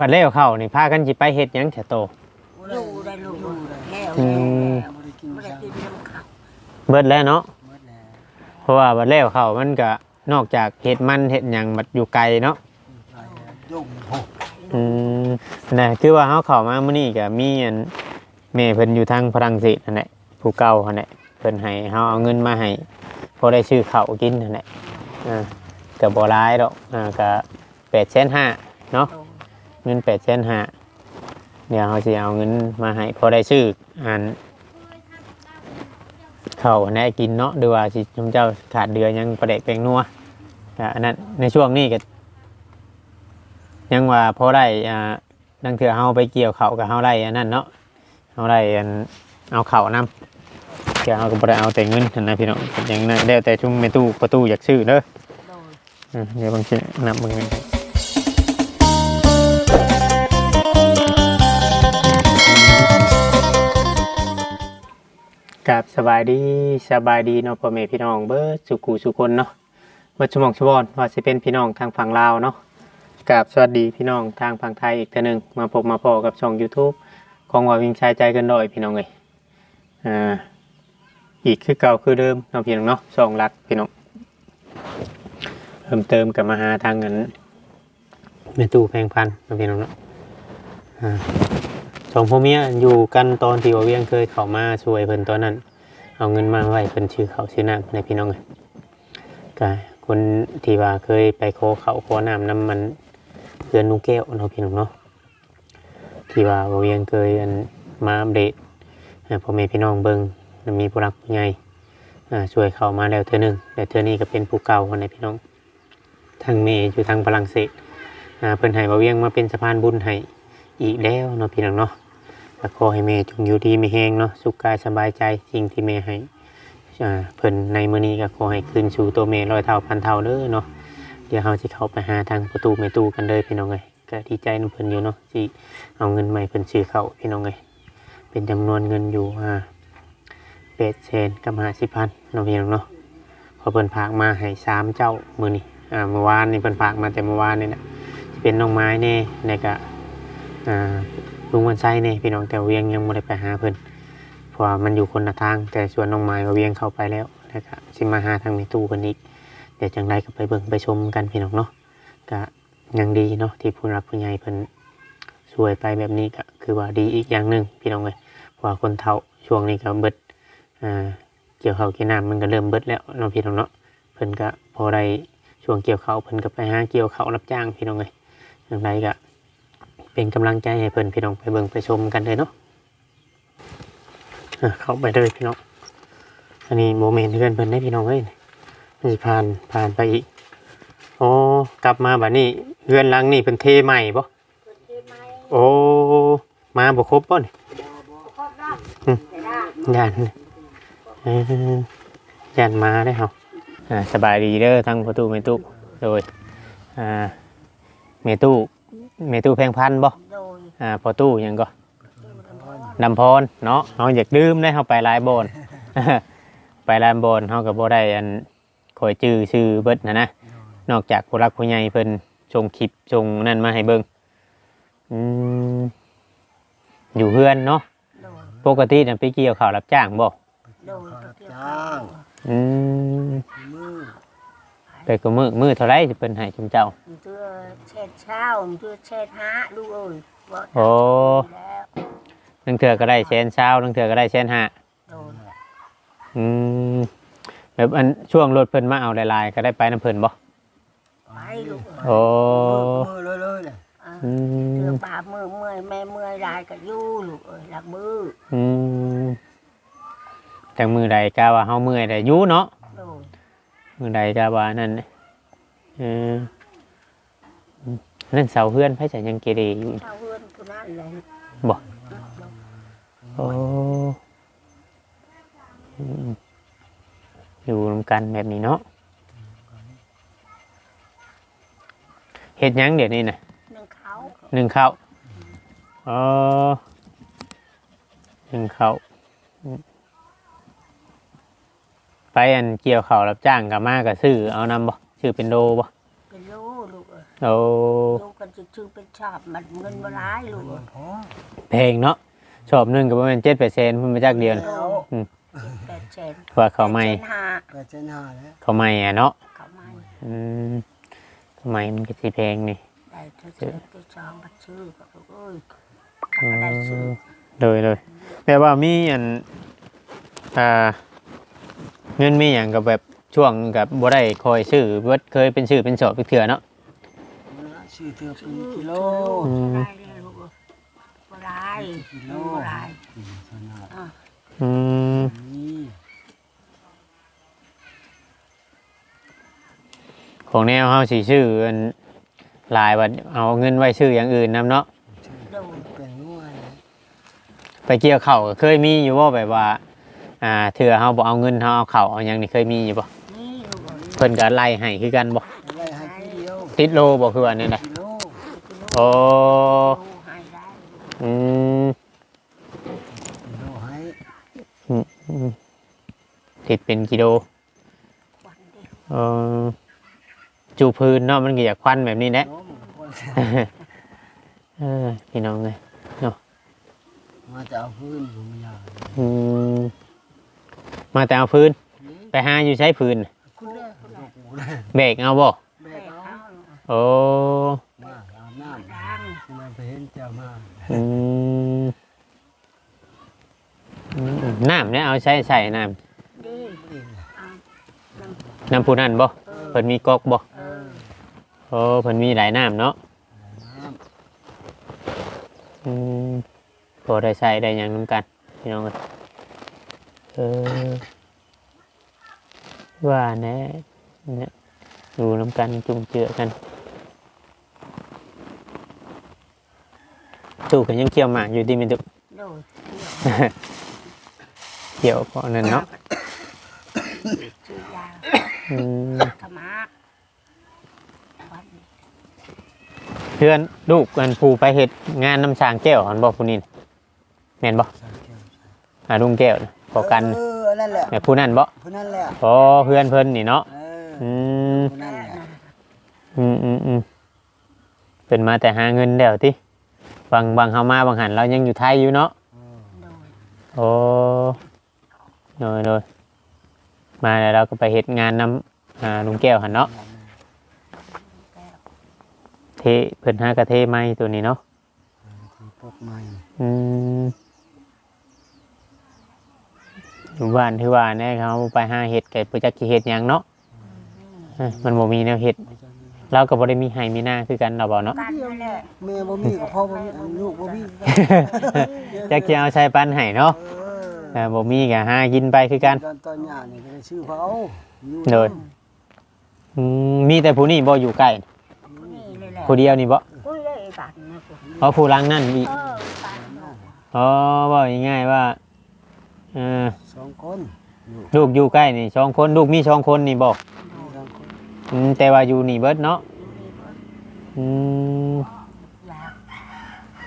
บัดแล้วเข้านี่พากันสิไปเฮ็ดหยังแท้โต อยู่ได้ลูกแล้วอืม บ่ได้กินบ่ได้ซ้กินน้ำข้าวเบิดแล้วเนาะหมดแล้วเพราะว่าบัดแล้วเข้ามันก็นอกจากเฮ็ดมันเฮ็ดหยังบัดอยู่ไกลเนาะ ไปแล้วยุ่งโหอืมนะคือว่าเฮาเข้ามามื้อนี้ก็มีอันแม่เพิ่นอยู่ทางฝรั่งเศสนั่นแหละผู้เก่านั่นแหละเพิ่นให้เฮาเอาเงินมาให้พอได้ซื้อข้าวกินนั่นแหละอ่าก็บ่หลายดอกอ่าก็8,500เนาะ เงิน8,500เดี๋ยวเฮาสิเอาเงินมาให้พอได้ซื้ออันข้าวแหน่กินเนาะหรือว่าสิชุมเจ้าขาดเดือยังประเดกแปลงนัวก็อันนั้นในช่วงนี้ก็ยังว่าพอได้อ่าดังเถื่อเฮาไปเกี่ยวเขาวกับเฮาได้อันนั้นเนาะเฮาได้อันเอาเข่าวนำเกี่ยวเฮาก็บ่ได้เอาแต่เงินนั่นนะพี่น้องอย่างนั้นแล้วแต่ชุมแม่ตู้ประตูอยากซื้อเด้อโดยอืมเดี๋ยวบางทีนับมึงกัน กับสบายดีสบายดีเนาะพ่อแม่พี่น้องเบิดสุกูสุคนเนาะเบิดชมองชวอนว่าสิเป็นพี่น้องทางฝั่งลาวเนาะกับสวัสดีพี่น้องทางฝั่งไทยอีกเท่านึงมาพบมาพอกับช่อง YouTube ของว่าวิ่งชายใจกันดอยพี่น้องเอ้ยอ่าอีกคือเก่าคือเดิมเนาะพี่น้องเนาะช่องรักพี่น้องเพิ่มเติมกับมาหาทางเงินเมตู้แพงพันเนาะพี่น้องเนาะอ่า สองพ่อเมียอยู่กันตอนที่ว่าเวียงเคยเข้ามาช่วยเพิ่นตอนนั้น เอาเงินมาไว้เพิ่นชื่อเขาชื่อน้ำในพี่น้องเอ้ยก็คนที่ว่าเคยไปโคเขาโคน้ำน้ำมันเพื่อนนุงแก้วเนาะพี่น้องเนาะที่ว่าบ่เวียงเคยอันมาอัปเดตพ่อแม่พี่น้องเบิงมีผู้รักผู้ใหญ่ช่วยเขามาแล้วเทื่อหนึ่งแต่เทื่อนี้ก็เป็นผู้เก่าคนไหนพี่น้องทางเมย์อยู่ทางฝรั่งเศสเพิ่นให้บ่เวียงมาเป็นสะพานบุญให้อีกแล้วเนาะพี่น้องเนาะ ก็ขอให้แม่จงอยู่ดีมีแฮงเนาะสุขกายสบายใจสิ่งที่แม่ให้เพิ่นในมื้อนี้ก็ขอให้คืนสู่ตัวแม่ร้อยเท่าพันเท่าเด้อเนาะเดี๋ยวเราจะเข้าไปหาทางประตูเมตูกันเลยพี่น้องเลยก็ดีใจน้ำเพิ่นอยู่เนาะที่เอาเงินใหม่เพิ่นซื้อเข้าพี่น้องเลยเป็นจำนวนเงินอยู่อ่าเป็ดเซนกับห้าสิบพันเนาะพี่น้องเนาะพอเพิ่นพากมาให้สามเจ้ามือนี่อ่าเมื่อวานนี่เพิ่นพากมาแต่เมื่อวานนี่นะเป็นน้องไม้แน่ในกะอ่า ลุงวันไส้แน่ยพี่น้องแต่เวียงยังไม่ได้ไปหาเพิ่นเพราะมันอยู่คนละทาง แต่ส่วนน้องไม้ก็เวียงเข้าไปแล้วแล้วก็สิมาหาทางเมตูเพิ่นอีกเดี๋ยวจังไรก็ไปเบิ่งไปชมกันพี่น้องเนาะก็ยังดีเนาะที่ผู้รักผู้ใหญ่เพิ่นช่วยไปแบบนี้ก็คือว่าดีอีกอย่างหนึ่งพี่น้องเลยเพราะว่าคนเฒ่าช่วงนี้ก็เบิดอ่าเกี่ยวเขาเกี่ยวน้ำมันก็เริ่มเบิดแล้วเนาะพี่น้องเนาะเพิ่นก็พอได้ช่วงเกี่ยวเขาเพิ่นก็ไปหาเกี่ยวเขารับจ้างพี่น้องเลยจังไรก็ เป็นกำลังใจให้เพิ่นพี่น้องไปเบิ่งไปชมกันเลยเนาะอะเข้าไปเลยพี่น้อง อันนี้โมเมนต์เพื่อนเพิ่นได้พี่น้องเอ้ยมันสิผ่านผ่านไปอีกโอ้กลับมาบัดนี้เรือนหลังนี่เป็นเทใหม่บ่คนเทไหมโอ้มาบ่ครบบ่นี่ครอบรอบแต่ได้ย่านเอ่อย่านมาได้เฮาอ่าสบายดีเด้อทั้งประตูเมตุโดยอ่าเมตุ เมตุแพงพันบ่โดยอ่าพอตู้หยังก็นำพรเนาะเฮาอยากดื่มได้เฮาไปหลายบ่อน ไปหลายบ่อนเฮาก็บ่ได้อันคอยจื้อชื่อเบิดนะนะนอกจากผู้รักผู้ใหญ่เพิ่นชงคลิปชงนั่นมาให้เบิ่งอืมอยู่เฮือนเนาะโดยปกติน่ะไปเกี่ยวข้าวรับจ้างบ่โดยก็เกี่ยวจ้างอืมมือ แต่ก็มือมือเท่าไรสิเพิ่นให้จุมเจ้ามันเชื่อเช็ดเช้ามันเชื่อเช็ดห้าลูกเอ้ยว่าโอ้ แล้วนังเทื่อก็ได้แสนเช้านังเทื่อก็ได้แสนห้าโดยอืมแบบอันช่วงรถเพิ่นมาเอาหลายๆก็ได้ไปน้ำเพิ่นบ่ไปลูกเอ้ยโอ้มือเลยเลยเลยอ่าอืเชื่อมบาปมือเมื่อยแม่เมื่อยลายก็อยู่ลูกเอ้ยหลักมืออืมจังมือใดกะว่าเฮาเมื่อยได้อยู่เนาะโดย มือใดกะว่านั่นเออนั่นเสาเพื่อนไผจะยังเกเรอยู่ชาวเฮือนผู้นั้นเลยบ่โอ้อืมอยู่รวมกันแบบนี้เนาะเฮ็ดหยังเดี๋ยวนี้น่ะหนึ่งเขาหนึ่งข้าวอ๋อหนึ่งข้าวอืม ไปอันเกี่ยวข้าวรับจ้างกับมากับซื้อเอานำบ่ซื้อเป็นโลบ่เป็นลูกลูกเอ้ยโอ้ลูกก็จะชื่อเป็นชอบมันเงินบ่ร้ายลูกพอเพลงเนาะชอบหนึงก็ประมาณ7%เพิ่นมาจากเดียวน่ะแล้วแปดเซนว่าเขาไม่แปดเซนห้าก็จะหน้าแล้วเขาไม่อะเนาะเขาไม่อืมทำไมมันก็สิเพลงนี่ ได้เธอเซนไปจองบัตรชื่อก็ลูกเอ้ยเขาก็ได้ชื่อโดยโดยแต่ว่ามีอันอ่า เงินมีอย่างกับแบบช่วงกับบ่ได้คอยซื้อเบิดเคยเป็นชื่อเป็นสอบเป็นเถื่อเนาะชื่อเธอเป็นกิโลอืมได้เลยลูกเอ้ยบ่ร้ายกิโลเงินบ่ร้ายขนาดอะอืมนี้ของแนวเฮาสิชื่ออันหลายว่าเอาเงินไว้ชื่ออย่างอื่นนํเนาะชื่อดูเป็นงัวนะไปเกี่ยวเข่าวก็เคยมีอยู่บ่แบบว่า อ่าเถื่อเฮาบ่เอาเงินเฮาเอาเข่าวเอาหยังนี่เคยมีอยู่บ่นี่ลูกเอ้ยเพิ่นก็ไล่ให้คือกันบ่อะไรให้กิเดียวติดโลบ่คือว่าแนั่นน่ะกิโลโอ้ดูให้ได้อืมกิโลให้อืมอืมติดเป็นกิโลควันเดียวเออจูพื้นเนาะมันก็อยากควันแบบนี้แหละโน้มคนเออพี่น้องเลยมาจะเอาพื้นผมอยากอืม มาแต่เอาพื้น ไปหาอยู่ใช้พื้นคุณเด้อคุณลูกกูเลยเบรกเอาบ่แบแม่กเอาเอาลูกเอ้ยโอ้มาอาบน้ำดังที่มันไปเห็นเจ้ามาอืมอืมน้ำเนี่ยเอาใช้ใส่น้ดีเองเอาน้ำำน้ำผู้นั่นบ่เออเพิ่นมีก๊อกบ่เออโอ้เพิ่นมีหลายน้ำเนาะน้อืมพอได้ใช้ได้หยังน้ำกันพี่น้องเอ้ย เออ ว่าแน่เนี่ยดูน้ำกันจุ่มเจือกันตู้ก็ยังเกี่ยวหมากอยู่ดีไมันตุดูเกี่ยวเพราะนั่นเนาะชื่อยาอืมธรรมะวันนี้เพื่อนลูกกันผูไปเห็ดงานน้ำช้างแก้วหันบอกผู้นี้น่ะแม่นบ่ำใส่แก้วใส่อาลุงแก้วน่ะ พอกันเออนั่นแหละแม่ผู้นั้นบ่ผู้นั่นแหละพอเพื่อนเพิ่นนี่เนาะเอออืมผู้นั่นแหละอืมอืมอืมเป็นมาแต่หาเงินเดี๋ยวติบางบางเฮามาบางหันเรายังอยู่ไทยอยู่เนาะเออดูโอ้โดยโดยมาแล้วเราก็ไปเฮ็ดงานนำอ่าลุงแก้วหันเนาะแก้วเทเพิ่นหากระเทไม้ตัวนี้เนาะที่พวกใหม่อืม อยู่บ้านที่ว่าแน่เขาไปหาเห็ดไก่ปจักกี่เห็ดหยังเนาะเอ้ยมันบ่มีแนวเห็ดเราก็บ่ได้มีไห้มีหน้าคือกันเราบ่เนาะ กันนั่นแหละแม่บ่มีกับพ่อบ่มีอันลูกบ่มีจักสิเอาใช้ปันให้เนาะเออเออบ่มีก็หากินไปคือกัน ตอนตอนหญ้านี่ก็ได้ชื่อเขาเอาอยู่โดย อืมมีแต่ผู้นี้บ่อยู่ใกล้นี่เลยแหละผู้เดียวนี่บ่อุ้ยเลยไอ้บัตรนะกูเพราะผู้หลังนั่นอีกเออบัตรนะอ๋อว่าง่ายๆว่าเออสองคนลูกอยู่ใกล้นี่สองคนลูกมีสองคนนี่บ่สองคนอืมแต่ว่าอยู่นี่เบิดเนาะดูนี่เบิดอืมอยาก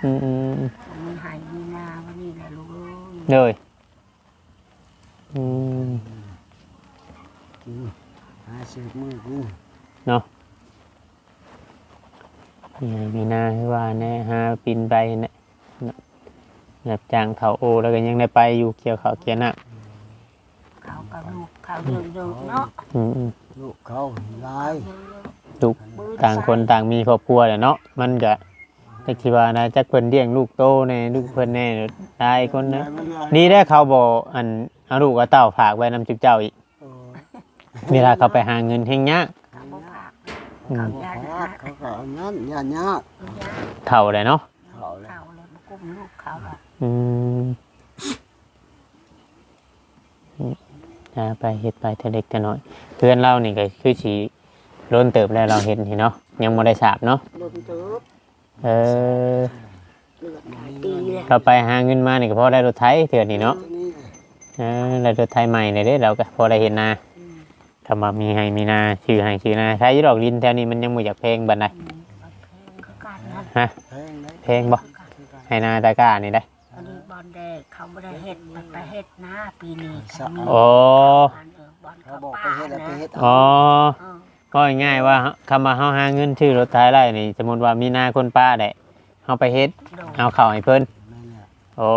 อืมอืมอืมมีหายมีนาวันนี้แหละลูกเอ้ยเลยอืม กินหาซื้อมือกินนี่ไงมีหน้าคือว่าแน่หาปินไปเนี่ย แบบจางเขาโอแล้วก็ยังได้ไปอยู่เกี่ยวเขาวเกี่ยวหน้าเขากับลูกเขาเรื่องเรื่องเนาะอืมอืมลูกเขาหลายลูกต่างคนต่างมีครอบครัวแหละเนาะมันก็จักที่ว่านะจักเพิ่นเลี้ยงลูกโตในลูกเพิ่นแน่ตายคนนะนี่ได้เขาบอกอันเอาลูกเอาเต้าฝากไว้นำจุกเจ้าอีกเออเวลาเขาไปหาเงินแห่งยากเขาบ่ฝากอืมเขาญาติเขานะเขาก็เอานั้นญาติญาติเขาญาติเท่าเลยเนาะเขาเลยเขาเลยมากุ้มลูกเขา อ่าไปเฮ็ดไปเท่เล็กแต่น้อย เพื่อนเรานี่ก็คือสีล้นเติบแล้วเราเห็นนี่เนาะยังไม่ได้สาบเนาะโดนตืบเออเลือดหลายปีเลยเราไปหาเงินมานี่ก็พอได้รถไถเถื่อนนี่เนาะเออได้รถไถใหม่เลยเด้เราก็พอได้เห็นนาอืมามามีให้มีนาชื่อให้ชื่อนาใช้ดอกดินแถวนี้มันยังไม่อยากแพงบันไดเขาการนะฮะแพงเลงบ่ให้นาตะกร้านี่ได้ อันนี้บอลแดงเขาไม่ได้เฮ็ดมันไปเฮ็ดนะปีนี้เขามีโอ้บอลเออบอลเขาเขาบอกไปป้าเฮ็ดแล้วนะไปเฮ็ดอ๋อเออก็ง่ายๆว่าคำว่าเฮาหาเงินชื่อรถท้ายไร่นี่สมมุติว่ามีนาคนป้าได้เฮาไปเฮ็ดโดยเอาเข้าวให้เพิ่นนั่นแหละโอ้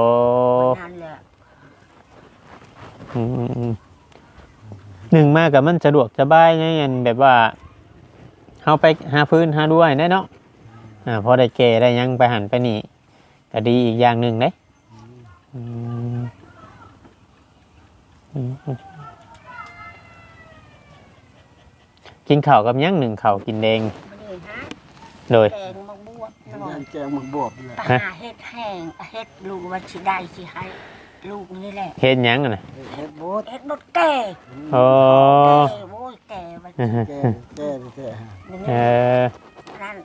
นั่นแหละอืมหนึ่งมากกับมันสะดวกสบายไงอันแบบว่าเฮาไปหาพื้นหาด้วยได้เนาะอ่าพอได้เกได้หยังไปหันไปนี่ก็ดีอีกอย่างหนึ่งเด้อืมอืม กินข้าวกับหยังหนึ่งข้าวกินเองไม่ได้ฮะโดยแกงมะบวบหน่อนั่ยนแกงมึงบวบนี่แหละไปหาเฮ็ดแห้งเฮ็ดลูกวันสิได้สิให้ลูกนี่แหละเฮ็ดหยังอะน่ะเฮ็ดบดเฮ็ดบดแก่โอ้แก่โว้ยแก่วันแกแกแกนี้เออนั่น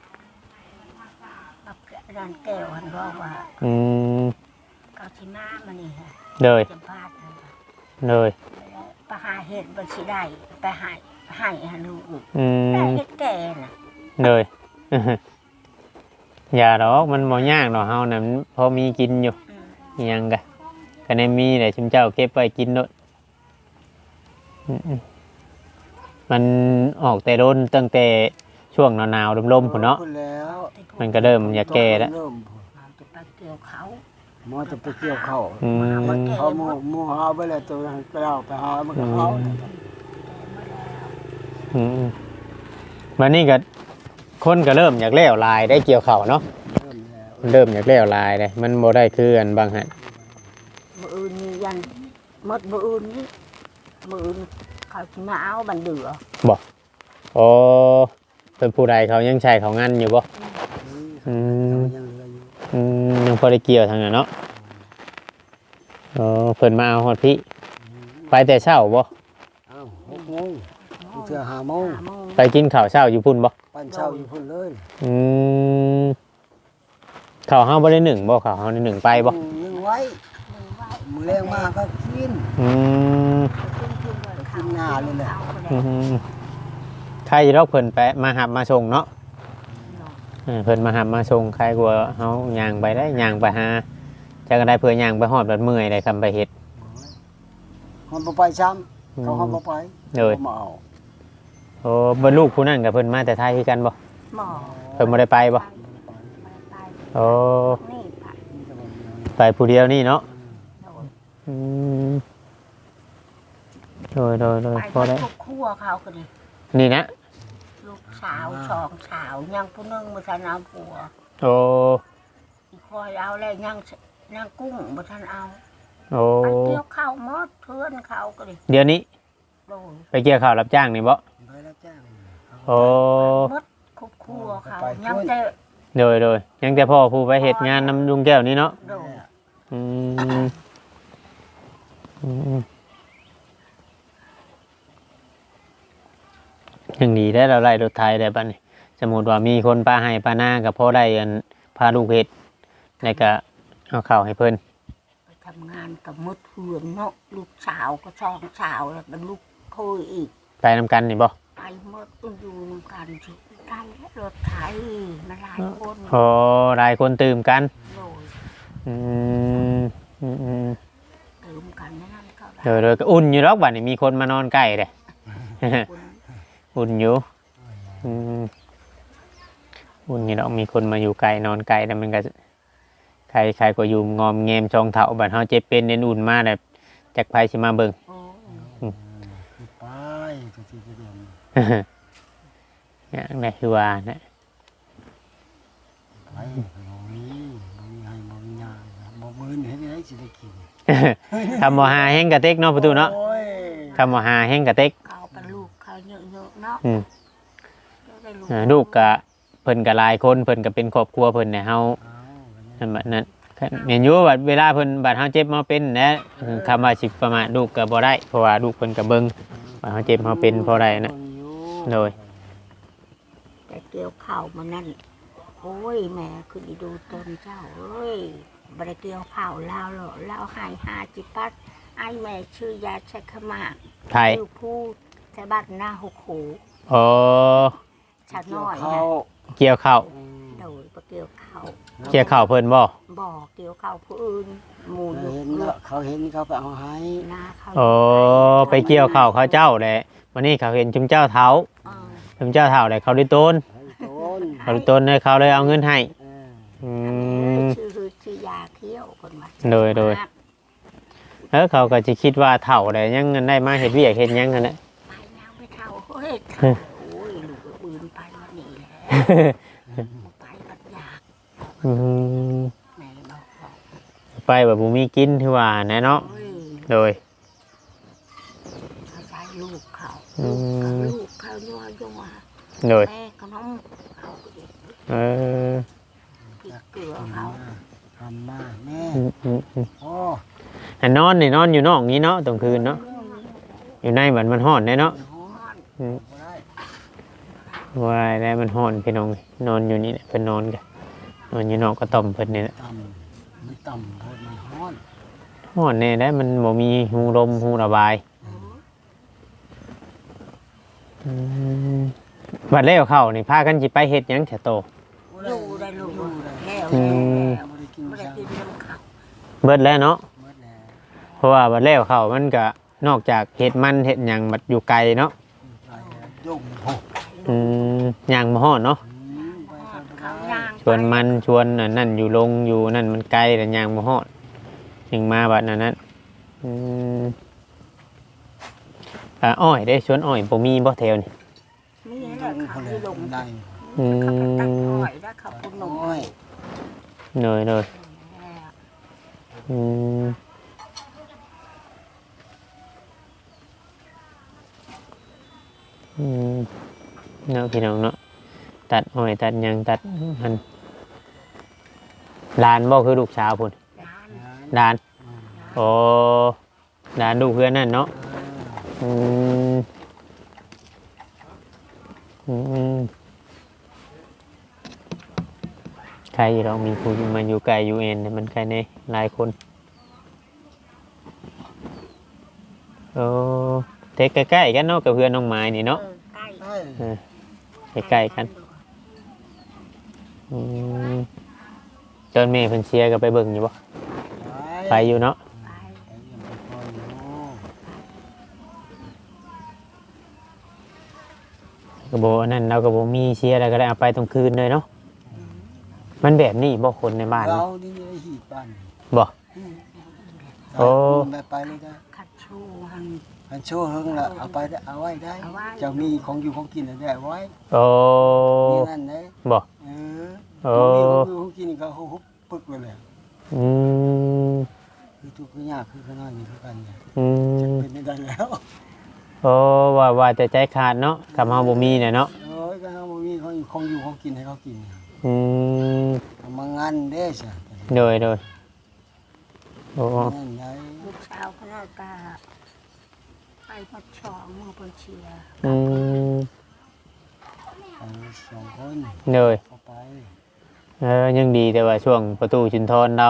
บักนั่นแก้วหันบอกว่าอืม เกาชิมามานี่ฮะโดยจำพาดนะโดยไปหาเฮ็ดวันสิได้ไปหาให้ให้ลูกอืได้มเฮ็ดแก่น่ะเลยอย่าดอกมันบ่ยากดอกเฮาน่ะมันพอมีกินอยู่อืมอิหยังกะก็ในมีแต่ชิมเจ้าเก็บไว้กินโดดอืมๆมันออกแต่ร่นตั้งแต่ช่วงหนาวๆลมๆพุ่นเนาะพูดแล้วที่พูดมันก็เริ่มอยากแก่แล้ว เริ่มเราจะไปเกี่ยวเขา หมอจะไปเกี่ยวเข้าอืม เขาหมูหมูหาไปแล้วตัวไปเอาไปหามันก็เอาอืมมันนี่ก็คนก็เริ่มอยากแล้วลายได้เกี่ยวเข่าวเนาะเริ่มแล้วเริ่มอยากแล้วลายเลยมันบ่ได้คืออันบางหันมืออื่นนี่ยันหมดมืออื่นนี่มืออื่นเขาสิมาเอาบันเดือโอ้เป็นผู้ใดเขายังใช้เขางันอยู่บ่อืมยังเหลืออยู่อืม ยังพอได้เกี่ยวทางนั้นเนาะเออเพิ่นมาเอาฮอดพี่ ไปแต่เช้าบ่เอ้าหกโมงเทื่อห้าโมงห้าโมงไปกินข้าวเช้าอยู่พุ่นบ่ปั้นเช้าอยู่พุ่นเลยอืมข้าวเฮาบ่ได้หนึ่งบ่ข้าวเฮาได้หนึ่งไปบ่ยังไว้หนึ่งไว้มือแรงมากก็กินอืมขึ้นขึ้นเลยกินหน้าเลยแหละเอาไปอืเลยมใครรอกเพิ่นไปมาหับมาส่งเนาะ เออเพิ่นมาหับมาส่งใครกลัวเฮาย่างไปได้ย่างไปหาจักก็ได้เพื่อย่างไปฮอดบัดเมื่อยได้คำไปเฮ็ดหอมบ่ไปซ้ำอืเขาหอมมบ่ไปเลยขามาเอาโอ้บ่ลูกผู้นั้นกับเพิ่นมาแต่ไทยคือกันบ่หมอเพิ่นบ่ได้ไปบ่ไปโอ้นี่ไปไปผู้เดียวนี่เนาะโดนอืมโดยโดยโดยไปพอได้ทุกครัวเขาก็ดินี่นะลูก สาวสองสาวยังผู้หนึงมาทันเอาผัวโอ้อีกคอยเอาแล้วยังยังกุ้งมาทันเอาโอ้ไปเกี่ยวข้าวหมดเพื่อนเขาก็ดิเดี๋ยวนี้โดนไปเกี่ยวข้าวรับจ้างนี่บ่ไปรับจ้างโอ้หมดครอบครัวเขายังแต่โดยโดยยังแต่พ่อผู้ไปเฮ็ดงานนำลุงแก้วนี่เนาะโดนอืมอืม ยังดีได้เราไล่รถไทยได้ป่ะนี่สมมติว่ามีคนป้าให้ป้าหน้ากับพ่อได้อันพาลูกเฮ็ดแล้วก็เอาข้าวให้เพิ่นไปทำงานกับมดเหือนเนาะลูกสาวก็สองสาวแล้วเป็นลูกโคยอีกไปนำกันนี่บ่ไปหมดต้องอยู่นำกันสิได้รถไถมาหลายคนโอ้หลายคนตื่มกันโดยอืมอืมอืมตื่มกันนั่นก็ได้เดี๋ยวเดี๋ยวก็อุ่นอยู่หรอกบัดนี้มีคนมานอนใกล้เลยคน อุ่นอยู่อืมอุ่นอยู่ดอกมีคนมาอยู่ไกลนอนไกลแต่มันก็ใครใครก็อยู่งอมแงมชองเถาบัดเฮาเจ็บเป็นเน้นอุ่นมาแบบจักไผสิมาเบิ่งโอ้ไปตัวที่จะเดือนอย่างไรคือว่านะไปบ่มีบ่มีให้บ่มีงานบ่มื้อนี้เฮ็ดให้สิได้กินคำว่าหาแห้งกระเต็กเนาะประตูเนาะโอ้ยคำว่าหาแห้งกระเต็กเขาเป็นลูกเขา เยอะๆเนาะอืมได้อ่าลูกกะเพิ่นกะหลายคนเพิ่นก็เป็นครอบครัวเพิ่นเนี่ยเฮาเอานั่นบัดนั้นเห็นอยู่ว่าบัดเวลาเพิ่นบัดเฮาเจ็บเฮาเป็นนะคำว่าสิประมาทลูกก็บ่ได้เพราะว่าลูกเพิ่นก็เบิ่งว่าเฮาเจ็บเฮาเป็นเพราะใดนะโดยแต่เกี่ยวข้าวมันนั่นโอ้ยแม่คือดีดูตนเจ้าเอ้ยบริเกี่ยวข้าวลาวหรอกลาวหายหาจิปัดไอ้แม่ชื่อยาชักขมากไทย ชื่อผู้ ใช้บัตรหน้าหกหูโอ้ชัดน้อยเขานะเกี่ยวข้าวโดยบ่เกี่ยวข้าวเกี่ยวข้าวเพิ่นบ่บ่อเกี่ยวข้าวผู้อื่นหมูเขาลูกเห็นเลืแล้อวเขาเห็นเขาไปเอาให้หน้าเขาโอ้ไปเกี่ยวข้าวเขาเจ้าแหละวันนี้เขาเห็นจุมเจ้าเท้าเออไปพระเจ้าเฒ่าได้เขาดิโตนให้ต้นเขาดิโตนเลยเขาเลยเอาเงินให้เอออืมชื่อชื่อยาเคี้ยวคนมาโดยโดยแล้วเขาก็จะคิดว่าเฒ่าได้ยังได้มาเฮ็ดเวียกเฮ็ดหยังกันแหละไปยังไม่ เท่าเฮ้ยเท่าโอ้ยลูกก็ปืนไปวันนี้แหละไปบัดอยากอืมแม่บอกบอกไปแบบบ่มีกินคือว่าแน่เนาะโอ้ยโดย เขาใช้ลูกเขาอืมลูกเขายัวยัวโดยแม่ขนมเขาก็เด็กเออพริกเกลือเขาทำมาแม่อืมอืมอืมโอ้อันนอนนี่นอนอยู่นอกนี้เนาะตอนคืนเนาะอยู่ในบัดมันฮ้อนแน่เนาะฮ้อนอืมบ่ได้ ว่าแล้วมันฮ้อนพี่น้องนอนอยู่นี่แหละเพิ่นนอนกันนอนอยู่นอกกระต๊อบเพิ่นนี่แหละต่ำมันต่ำโพดมันฮ้อนฮ้อนแน่ได้มันบ่มีหูลมหูระบายอืมบัดแล้วเข้านี่พากันสิไปเฮ็ดหยังแถโต อยู่ได้ลูกอยู่ได้แล้วอืม แล้วบ่ได้กินไม่ได้ซ้ำกินน้ำเขาเบิดแล้วเนาะหมดแล้วเพราะว่าบัดแล้วเข้ามันก็นอกจากเฮ็ดมันเฮ็ดหยังบัดอยู่ไกลเนาะไปแล้ว ยุ่งโหอืมย่างบ่ฮ้อนเนาะอืมไปกันไปเขาได้ย่างชวนมันชวนอันนั่นอยู่ลงอยู่นั่นมันไกลแต่ย่างบ่ฮอดจึงมาบัดนั้นนั้นอืมอ่าอ้อยได้ชวนอ้อยบ่มีบ่แถวนี่มีแหละเขาที่ลงได้อืตั้งมอ้อยแล้วเขาพูดนมโอ้ยเหนื่อยเลยอืมอืม เนาะพี่น้องเนาะตัดอ้อยตัดหยังตัดมันหลานบ่คือลูกสาวพุ่นร้านหลานโอ้หลานลูกเพื่อนนั่นเนาะอืมอืมอืมใครเรามีผู้มาอยู่ไกลอยู่เอ็นมันใครในหลายคนโอ้เทคใกล้ๆกันเนาะกับเพื่อนน้องไม้นี่เนาะ เออใกล้ใช่ใกล้ๆกันอืมจนเมย์เพิ่นเชียร์ก็ไปเบิ่งอยู่บ่ไปอยู่เนาะไปไปยังไปคอยอยู่ก็บอกว่านั่นเราก็บอกมีเชียร์อะไรก็ได้เอาไปตรงคืนเลยเนาะมันแบบนี้บ่คนในบ้านเราเนาะนี่ไอ้หีบบ้านบ่โอ้ไปไปเลยได้ขัดชูหัน อันโชว์เฮิงละเอาไปได้เอาไว้ได้ เอาไว้ จะมีของอยู่ของกินได้เอาไว้โอ้นี่นั่นได้บ่ เออโอ้ มีของอยู่ของกินก็เขาฮุบปึกไปเลยอืมคือทุกข์ยากคือขนาดนี้คือกันเนี่ยอืมเป็นไม่ได้แล้วโอ้ว่าว่าจะใจขาดเนาะกับเฮาบ่มีเนี่ยเนาะโอ้ยก็เขาบ่มีของอยู่ของอยู่ของกินให้เขากินอืมเอามางานเด้ซะโดยโดยโอ้นั่นไงลูกสาวเขาเอาตา ไปมาชองมือเปนเชียร์อืมไปสองคนโดยเข้าไปเออยังดีแต่ว่าช่วงประตูชุนทรเรา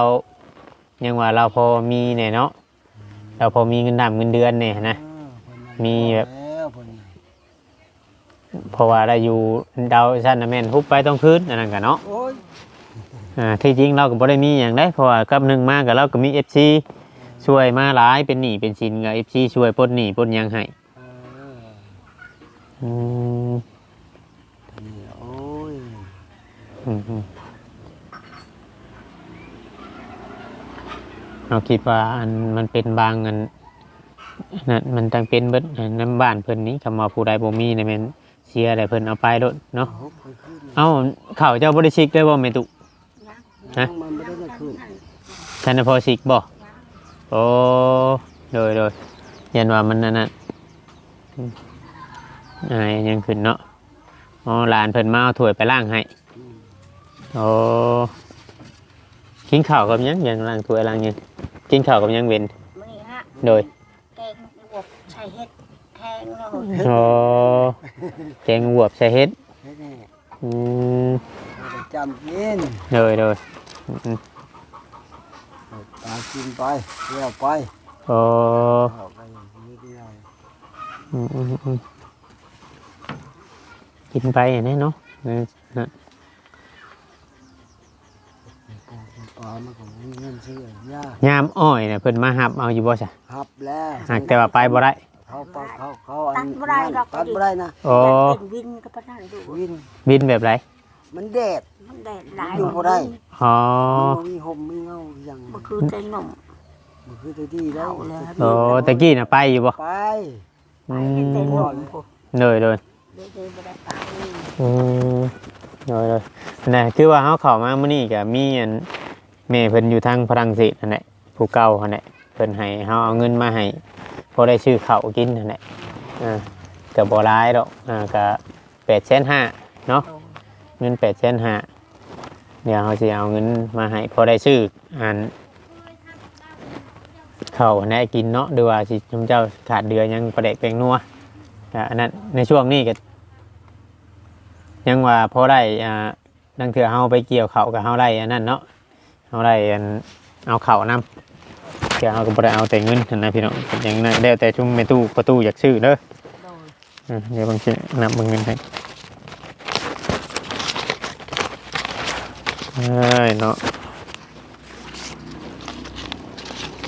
ยังว่าเราพอมีเนี่ยเนาะเราพอมีเงินดำเงินเดือนเนี่ยนะ เออเพิ่นนั่นมีแบบแล้วเพิ่นน่ะเพราะว่าเราอยู่ดาวชั้นนะแม่นฮุบไปต้องคืนอันนั้นกันเนาะโอ้ยอ่าที่จริงเราก็บ่ได้มีอย่างได้เพราะว่ากับหนึ่งมากับเราก็มี FC ช่วยมาหลายเป็นหนี้เป็นสินกับ FC ช่วยปลดหนี้ปลดหยังให้เอออืมนี่โอ้ยอืมอืมเราคิดว่าอันมันเป็นบางอันนั่นมันต้องเป็นเบิดอันน้ำบ้านเพิ่นนี้คำว่าผู้ใดบ่มีเนี่ยแม่นเสียอะไรเพิ่นเอาไปโดดเนาะฮุบไปขึ้นเอ้าข้าวเจ้าบ่ได้ชิกเลยบ่แม่ตุ ยังฮะ มันไม่ได้มาขึ้นท่านน่ะพอชิกบ่ โอ้โดยโดยยันว่ามันนั่นน่ะอืมอ่ายังขึ้นเนาะอ๋อหลานเพิ่นมาเอาถ้วยไปล้างให้อืมโอ้กินข้าวกับหยังยังล้างถ้วยล้างหยังกินข้าวกับหยังเว้นมือฮะโดยแกงบวบใส่เห็ดแทงแล้วโอ้แกงหวบใส่เฮ็ดเฮ็ดนี่อืมเอาไปจำกินโดยโดยอืมเอา ตากินไปเที่ยวไปโอ้เอาไปอย่างนี้ได้อืมอืมอืมกินไปอย่างนี้เนาะนั่นนั่นปลูกปลามันก็มีเงินซื้อยากยามอ้อยเนี่ยเพิ่นมาหับเอาอยู่บ่ซะหับแล้วหากแต่ว่าไปบ่ได้หเขาปะเขาเขาตัดบ่ได้หรอก ตัดบ่ได้นะโอ้อยากเป็นวินก็ปะนั่นดู วิน บินแบบไร มันแดด มันแดดหลายอยู่บ่ได้ อ๋อ มันบ่มีห่มมีเงาอย่างเมื่อคืนใจหนุ่ม มันคือตัวดีแล้วเอาแล้ว โอ้ตะกี้น่ะไปอยู่บ่ไปไปเห็นใจหนุ่มพวกเลยเลยเดี๋ยวๆบ่ได้ไปอืมเลยเลยนะคือว่าเขาเข้ามามื้อนี้ก็มีอันแม่เพิ่นอยู่ทางฝรั่งเศสนั่นแหละผู้เก่านั่นแหละเพิ่นให้เฮาเอาเงินมาให้พอได้ซื้อข้าวกินนั่นแหละอ่าก็บ่หลายดอกอ่าก็8,500เนาะ เงิน8,500เดี๋ยวเขาสิเอาเงินมาให้พอได้ซื้ออันข้าวแน่กินเนาะหรือว่าสิชมเจ้าขาดเดือยังประเดกแปลงนัวก็อันนั้นในช่วงนี้ก็ยังว่าพอได้อ่าดังเถื่อเฮาไปเกี่ยวเขาวกับเฮาได้อันนั้นเนาะเฮาได้อันเอาเข่าวนำเถื่อเฮาก็บ่ได้เอาแต่เงินนั่นนะพี่น้องอย่างนั้นแล้วแต่ชุมเมตู้ประตูอยากซื้อเด้อโดยอืมเดี๋ยวบางทีนับเบิ่งเงินให้ เอ้ยเนาะ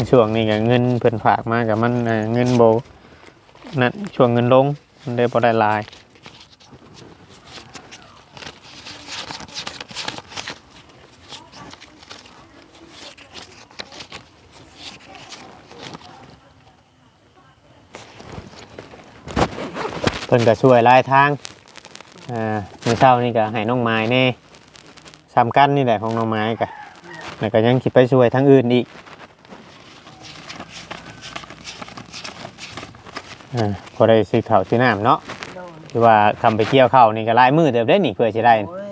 ช่วงนี้ก็เงินเพิ่นฝากมากับมันเงินโบนั่นช่วงเงินลงมันได้บ่ได้หลายเพิ่นก็ช่วยหลายทางอ่าในเช้านี่ก็ให้น้องไม้แน่ สำคัญนี่แหละของน้องไม้ก็แล้วก็ยังคิดไปช่วยทั้งอื่นอีกอ่าพอได้ซื้อข้าวซื้อน้ำเนาะโดยคือว่าคำไปเกี่ยวข้าวนี่ก็หลายมือเติบได้นี่เพื่อสิได้ โอ้ย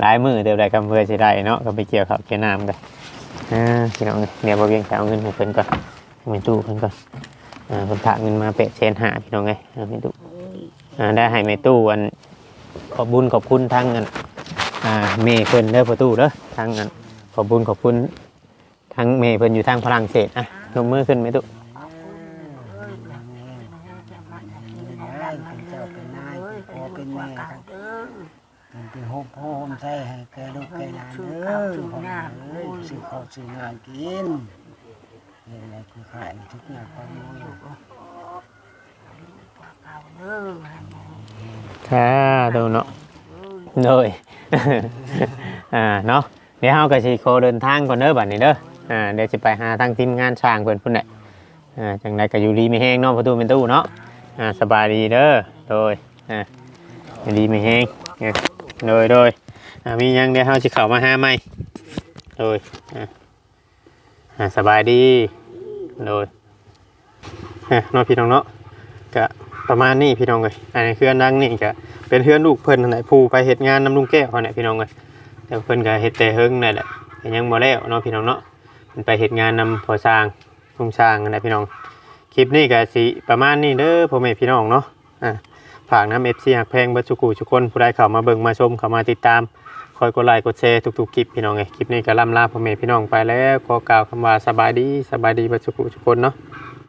หลายมือเติบได้คำเพื่อสิได้เนาะก็ไปเกี่ยวข้าวเกี่ยวน้ำกันอ่าพี่น้องเนี่ยบ่เพียงแต่เอาเงินให้เพิ่นก่อนเอาเงินตู้เพิ่นก่อนอ่าเพิ่นฝากเงินมาเป็ดเชนหาพี่น้องไงเอาเงินตู้เอ้ยอ่าได้ให้แม่ตู้อันขอบบุญขอบคุณทั้งอัน อ่าเมย์เพิ่นเด้อประตูเด้อทั้งอันขอบบุญขอบคุณทั้งเมย์เพิ่นอยู่ทางฝรั่งเศสอะยกมือขึ้นแม่ตู้ขอบคุณเอ้ยนะจะมาจะกินเป็นให้นายได้เป็นเจ้าเป็นนายเอ้ยเป็นพ่อเป็นกว่าแม่เก่าเด้อเป็นเป็นห่มพ่อห่มใส่ให้แกลูกแกหลานเด้อพ่อเอ้ยซื้อข้าวซื้องานกินนี่แหละคือขายทุกอย่างความรู้กว่าเก่าเด้อให้หมอค่ะดูเนาะเอ้ย โดย อ่าเนาะเดี๋ยวเฮาก็สิโคเดินทางก่อนเด้อบัดนี้เด้ออ่าเดี๋ยวสิไปหาทางทีมงานสร้างเพิ่นพุ่นแหละอ่าจังไดก็อยู่ดีไม่แห้งเนาะประตูเป็นตู้เนาะอ่าสบายดีเด้อโดยอ่าอยู่ดีไม่แห้งอ่าโดยโดยอ่ามีหยังเดี๋ยวเฮาสิเข้ามาหาใหม่โดยอ่าอ่าสบายดีโดยอะเนาะพี่น้องเนาะก็ ประมาณนี้พี่น้องเอ้ยอันนี้คืออันดังนี่ก็เป็นเพื่อนลูกเพิ่นนั่นแหละผู้ไปเฮ็ดงานนำลุงแก้วเขาเนี่ยพี่น้องเอ้ยแต่เพิ่นก็เฮ็ดแต่เฮิงนั่นแหละยังบ่แล้วเนาะพี่น้องเนาะเพิ่นไปเฮ็ดงานนำพอสร้างลุงสร้างนั่นแหละพี่น้อง คลิปนี้ก็สิประมาณนี้เด้อพ่อแม่พี่น้องเนาะอ่าฝากน้ำ FC หักแพงเบิดสุกูทุกคนผู้ใดเข้ามาเบิ่งมาชมเข้ามาติดตามคอยกดไลค์กดแชร์ทุกๆคลิปพี่น้องเอ้ยคลิปนี้ก็ล่ำลาพ่อแม่พี่น้องไปแล้วขอกล่าวคำว่าสบายดีสบายดีเบิดสุกูทุกคนเนาะ